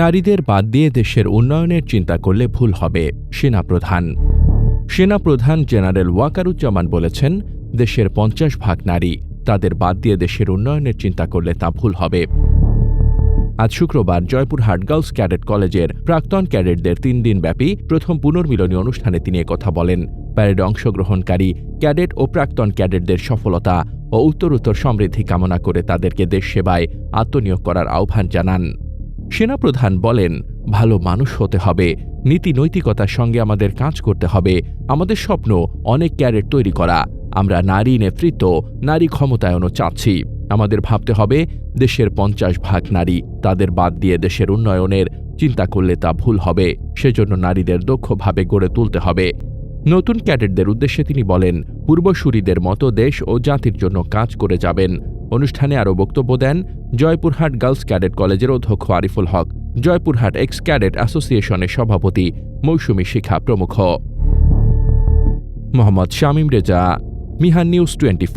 নারীদের বাদ দিয়ে দেশের উন্নয়নের চিন্তা করলে ভুল হবে, সেনাপ্রধান। সেনাপ্রধান জেনারেল ওয়াকারুজ্জামান বলেছেন, দেশের পঞ্চাশ ভাগ নারী তাদের বাদ দিয়ে দেশের উন্নয়নের চিন্তা করলে তা ভুল হবে। আজ শুক্রবার জয়পুরহাট গার্লস ক্যাডেট কলেজের প্রাক্তন ক্যাডেটদের তিন দিনব্যাপী প্রথম পুনর্মিলনী অনুষ্ঠানে তিনি কথা বলেন। প্যারেডে অংশগ্রহণকারী ক্যাডেট ও প্রাক্তন ক্যাডেটদের সফলতা ও উত্তরোত্তর সমৃদ্ধি কামনা করে তাদেরকে দেশ সেবায় আত্মনিয়োগ করার আহ্বান জানান। সেনাপ্রধান বলেন, ভালো মানুষ হতে হবে। নীতি নৈতিকতার সঙ্গে আমাদের কাজ করতে হবে। আমাদের স্বপ্ন অনেক ক্যারেট তৈরি করা। আমরা নারী নেতৃত্ব, নারী ক্ষমতায়নও চাচ্ছি। আমাদের ভাবতে হবে, দেশের পঞ্চাশ ভাগ নারী তাদের বাদ দিয়ে দেশের উন্নয়নের চিন্তা করলে তা ভুল হবে। সেজন্য নারীদের দক্ষভাবে গড়ে তুলতে হবে। নতুন ক্যাডেটদের উদ্দেশ্যে তিনি বলেন, পূর্বসূরিদের মতো দেশ ও জাতির জন্য কাজ করে যাবেন। অনুষ্ঠানে আরও বক্তব্য দেন জয়পুরহাট গার্লস ক্যাডেট কলেজের অধ্যক্ষ আরিফুল হক, জয়পুরহাট এক্স ক্যাডেট অ্যাসোসিয়েশনের সভাপতি মৌসুমী শিখা প্রমুখ। Mohammad Shamim Reza, Mihan news twenty